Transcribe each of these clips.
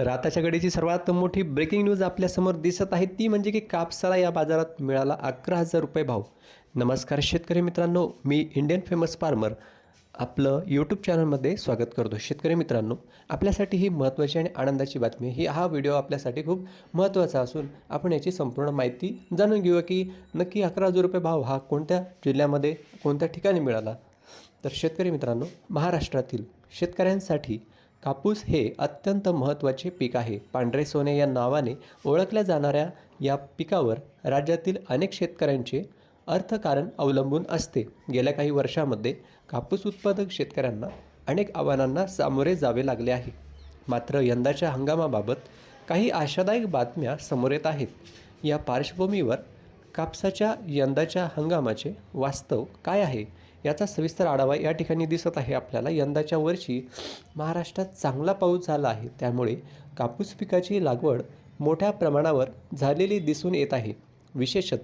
तर आताच्या घडीची सर्वात मोठी ब्रेकिंग न्यूज आपल्यासमोर दिसत आहे. ती म्हणजे की कापसाला या बाजारात मिळाला अकरा हजार रुपये भाव. नमस्कार शेतकरी मित्रांनो मी इंडियन फेमस फार्मर आपलं यूट्यूब चॅनलमध्ये स्वागत करतो. शेतकरी मित्रांनो आपल्यासाठी ही महत्त्वाची आणि आनंदाची बातमी ही हा व्हिडिओ आपल्यासाठी खूप महत्त्वाचा असून आपण याची संपूर्ण माहिती जाणून घेऊया की नक्की अकरा हजार रुपये भाव हा कोणत्या जिल्ह्यामध्ये कोणत्या ठिकाणी मिळाला? तर शेतकरी मित्रांनो महाराष्ट्रातील शेतकऱ्यांसाठी कापूस हे अत्यंत महत्त्वाचे पीक आहे. पांढरे सोने या नावाने ओळखल्या जाणाऱ्या या पिकावर राज्यातील अनेक शेतकऱ्यांचे अर्थकारण अवलंबून असते. गेल्या काही वर्षामध्ये कापूस उत्पादक शेतकऱ्यांना अनेक आव्हानांना सामोरे जावे लागले आहे. मात्र यंदाच्या हंगामाबाबत काही आशादायक बातम्या समोर येत आहेत. या पार्श्वभूमीवर कापसाच्या यंदाच्या हंगामाचे वास्तव काय आहे? याचा सविस्तर आढावा या ठिकाणी दिसत आहे आपल्याला. यंदाच्या वर्षी महाराष्ट्रात चांगला पाऊस झाला आहे. त्यामुळे कापूस पिकाची लागवड मोठ्या प्रमाणावर झालेली दिसून येत आहे. विशेषत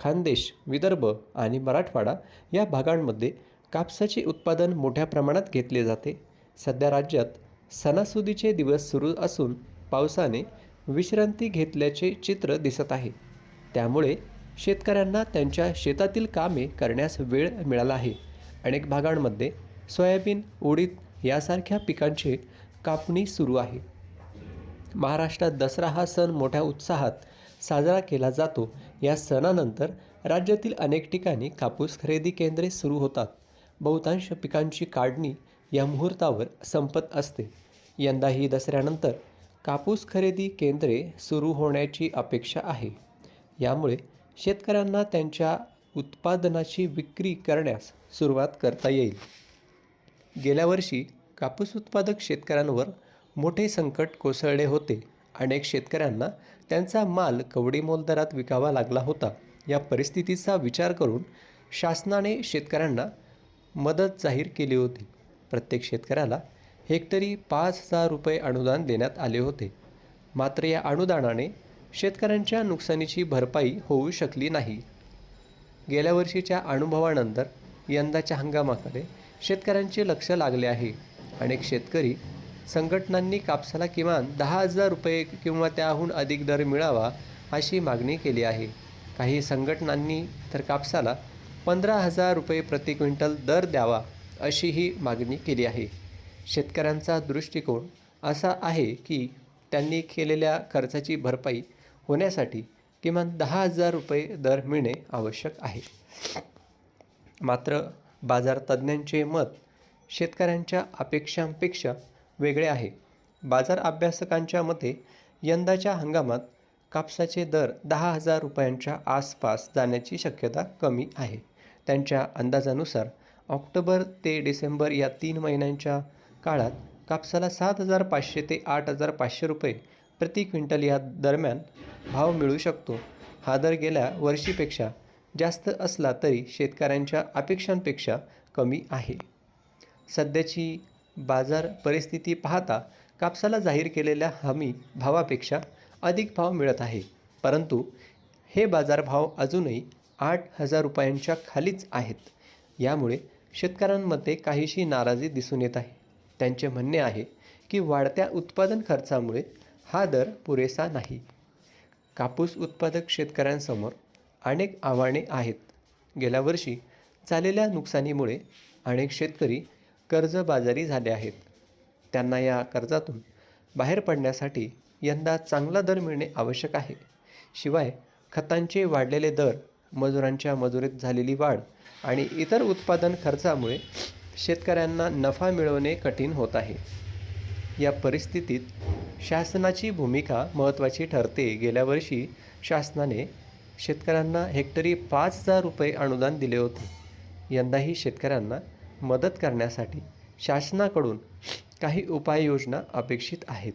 खानदेश विदर्भ आणि मराठवाडा या भागांमध्ये कापसाचे उत्पादन मोठ्या प्रमाणात घेतले जाते. सध्या राज्यात सणासुदीचे दिवस सुरू असून पावसाने विश्रांती घेतल्याचे चित्र दिसत आहे. त्यामुळे शेतकऱ्यांना त्यांच्या शेतातील कामे करण्यास वेळ मिळाला आहे. अनेक भागांमध्ये सोयाबीन उडीद यासारख्या पिकांची कापणी सुरू आहे. महाराष्ट्रात दसरा हा सण मोठ्या उत्साहात साजरा केला जातो. या सणानंतर राज्यातील अनेक ठिकाणी कापूस खरेदी केंद्रे सुरू होतात. बहुतांश पिकांची काढणी या मुहूर्तावर संपत असते. यंदाही दसऱ्यानंतर कापूस खरेदी केंद्रे सुरू होण्याची अपेक्षा आहे. यामुळे शेतकऱ्यांना त्यांच्या उत्पादनाची विक्री करण्यास सुरुवात करता येईल. गेल्या वर्षी कापूस उत्पादक शेतकऱ्यांवर मोठे संकट कोसळले होते. अनेक शेतकऱ्यांना त्यांचा माल कवडीमोल दरात विकावा लागला होता. या परिस्थितीचा विचार करून शासनाने शेतकऱ्यांना मदत जाहीर केली होती. प्रत्येक शेतकऱ्याला हेक्टरी पाच हजार रुपये अनुदान देण्यात आले होते. मात्र या अनुदानाने शेतकऱ्यांच्या नुकसानीची भरपाई होऊ शकली नाही. गेल्या वर्षीच्या अनुभवानंतर यंदाच्या हंगामाकडे शेतकऱ्यांचे लक्ष लागले आहे. अनेक शेतकरी संघटनांनी कापसाला किमान दहा हजार रुपये किंवा त्याहून अधिक दर मिळावा अशी मागणी केली आहे. काही संघटनांनी तर कापसाला पंधरा हजार रुपये प्रति क्विंटल दर द्यावा अशीही मागणी केली आहे. शेतकऱ्यांचा दृष्टिकोन असा आहे की त्यांनी केलेल्या खर्चाची भरपाई होण्यासाठी किमान दहा हजार रुपये दर मिळणे आवश्यक आहे. मात्र बाजार तज्ज्ञांचे मत शेतकऱ्यांच्या अपेक्षांपेक्षा वेगळे आहे. बाजार अभ्यासकांच्या मते यंदाच्या हंगामात कापसाचे दर दहा हजार रुपयांच्या आसपास जाण्याची शक्यता कमी आहे. त्यांच्या अंदाजानुसार ऑक्टोबर ते डिसेंबर या तीन महिन्यांच्या काळात कापसाला सात हजार पाचशे ते आठ हजार पाचशे रुपये प्रति क्विंटल या दरम्यान भाव मिळू शकतो. हा दर गेल्या वर्षीपेक्षा जास्त असला तरी शेतकऱ्यांच्या अपेक्षांपेक्षा कमी आहे. सध्याची बाजार परिस्थिती पाहता कापसाला जाहीर केलेल्या हमी भावापेक्षा अधिक भाव मिळत आहे. परंतु हे बाजारभाव अजूनही आठ हजार रुपयांच्या खालीच आहेत. यामुळे शेतकऱ्यांमध्ये काहीशी नाराजी दिसून येत आहे. त्यांचे म्हणणे आहे की वाढत्या उत्पादन खर्चामुळे हा दर पुरेसा नाही. कापूस उत्पादक शेतकऱ्यांसमोर अनेक आव्हाने आहेत. गेल्या वर्षी झालेल्या नुकसानीमुळे अनेक शेतकरी कर्जबाजारी झाले आहेत. त्यांना या कर्जातून बाहेर पडण्यासाठी यंदा चांगला दर मिळणे आवश्यक आहे. शिवाय खतांचे वाढलेले दर मजुरांच्या मजुरीत झालेली वाढ आणि इतर उत्पादन खर्चामुळे शेतकऱ्यांना नफा मिळवणे कठीण होत आहे. या परिस्थितीत शासनाची भूमिका महत्त्वाची ठरते. गेल्या वर्षी शासनाने शेतकऱ्यांना हेक्टरी पाच हजार रुपये अनुदान दिले होते. यंदाही शेतकऱ्यांना मदत करण्यासाठी शासनाकडून काही उपाययोजना अपेक्षित आहेत.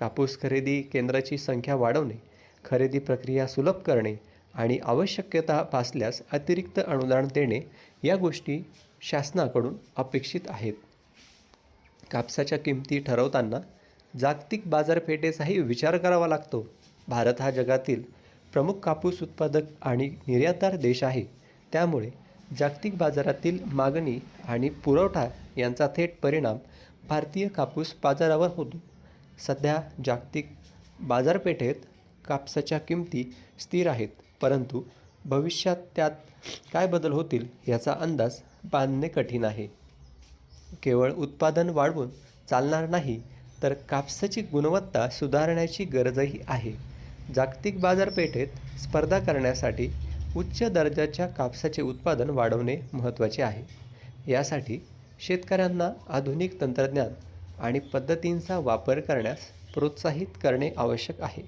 कापूस खरेदी केंद्राची संख्या वाढवणे खरेदी प्रक्रिया सुलभ करणे आणि आवश्यकता भासल्यास अतिरिक्त अनुदान देणे या गोष्टी शासनाकडून अपेक्षित आहेत. कापसाच्या किमती ठरवताना जागतिक बाजारपेठेचाही विचार करावा लागतो. भारत हा जगातील प्रमुख कापूस उत्पादक आणि निर्यातदार देश आहे. त्यामुळे जागतिक बाजारातील मागणी आणि पुरवठा यांचा थेट परिणाम भारतीय कापूस बाजारावर होतो. सध्या जागतिक बाजारपेठेत कापसाच्या किमती स्थिर आहेत परंतु भविष्यात त्यात काय बदल होतील याचा अंदाज बांधणे कठीण आहे. केवळ उत्पादन वाढवून चालणार नाही तर कापसाची गुणवत्ता सुधारण्याची गरजही आहे. जागतिक बाजारपेठेत स्पर्धा करण्यासाठी उच्च दर्जाच्या कापसाचे उत्पादन वाढवणे महत्त्वाचे आहे. यासाठी शेतकऱ्यांना आधुनिक तंत्रज्ञान आणि पद्धतींचा वापर करण्यास प्रोत्साहित करणे आवश्यक आहे.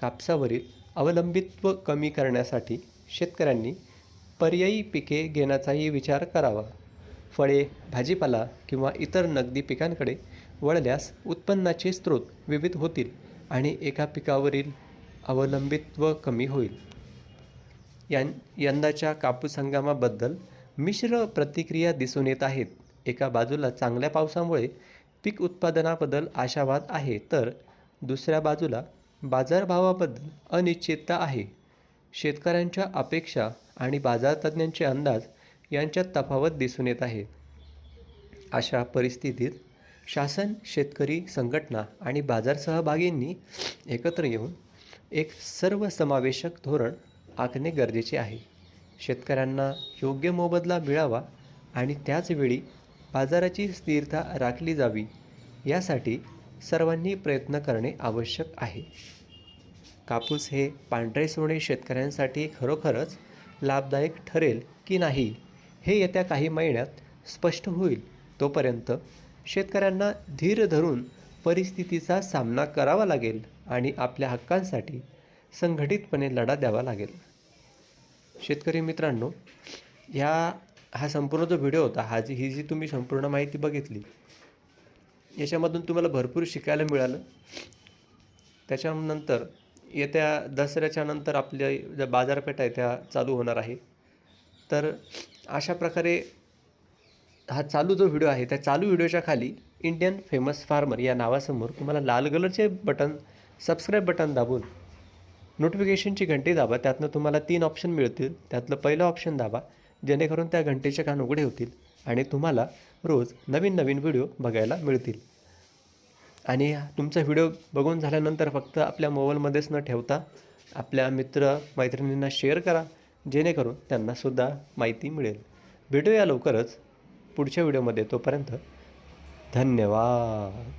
कापसावरील अवलंबित्व कमी करण्यासाठी शेतकऱ्यांनी पर्यायी पिके घेण्याचाही विचार करावा. फळे भाजीपाला किंवा इतर नगदी पिकांकडे वळल्यास उत्पन्नाचे स्रोत विविध होतील आणि एका पिकावरील अवलंबित्व कमी होईल. यां यंदाच्या कापूस हंगामाबद्दल मिश्र प्रतिक्रिया दिसून येत आहेत. एका बाजूला चांगल्या पावसामुळे पीक उत्पादनाबद्दल आशावाद आहे तर दुसऱ्या बाजूला बाजारभावाबद्दल अनिश्चितता आहे. शेतकऱ्यांच्या अपेक्षा आणि बाजार तज्ज्ञांचे अंदाज यांच्यात तफावत दिसून येत आहे. अशा परिस्थितीत शासन शेतकरी संघटना आणि बाजार सहभागींनी एकत्र येऊन एक सर्वसमावेशक धोरण आखणे गरजेचे आहे. शेतकऱ्यांना योग्य मोबदला मिळावा आणि त्याचवेळी बाजाराची स्थिरता राखली जावी यासाठी सर्वांनी प्रयत्न करणे आवश्यक आहे. कापूस हे पांढरे सोने शेतकऱ्यांसाठी खरोखरच लाभदायक ठरेल की नाही? हे येत्या काही महिन्यात स्पष्ट होईल. तोपर्यंत शेतकऱ्यांना धीर धरून परिस्थितीचा सामना करावा लागेल आणि आपल्या हक्कांसाठी संघटितपणे लढा द्यावा लागेल. शेतकरी मित्रांनो ह्या हा संपूर्ण जो व्हिडिओ होता हा जी ही जी तुम्ही संपूर्ण माहिती बघितली याच्यामधून तुम्हाला भरपूर शिकायला मिळालं. त्याच्यानंतर येत्या दसऱ्याच्या नंतर आपल्या ज्या बाजारपेठ आहे त्या चालू होणार आहे. तर अशा प्रकारे हा चालू जो व्हिडिओ आहे त्या चालू व्हिडिओच्या खाली इंडियन फेमस फार्मर या नावासमोर तुम्हाला लाल कलरचे बटन सबस्क्राईब बटन दाबून नोटिफिकेशनची घंटी दाबा. त्यातनं तुम्हाला तीन ऑप्शन मिळतील. त्यातलं पहिलं ऑप्शन दाबा जेणेकरून त्या घंटेचे कान उघडे होतील आणि तुम्हाला रोज नवीन नवीन व्हिडिओ बघायला मिळतील. आणि तुमचा व्हिडिओ बघून झाल्यानंतर फक्त आपल्या मोबाईलमध्येच न ठेवता आपल्या मित्र मैत्रिणींना शेअर करा. जेणेकरून त्यांनासुद्धा माहिती मिळेल. भेटूया लवकरच पुढच्या व्हिडिओमध्ये तोपर्यंत धन्यवाद.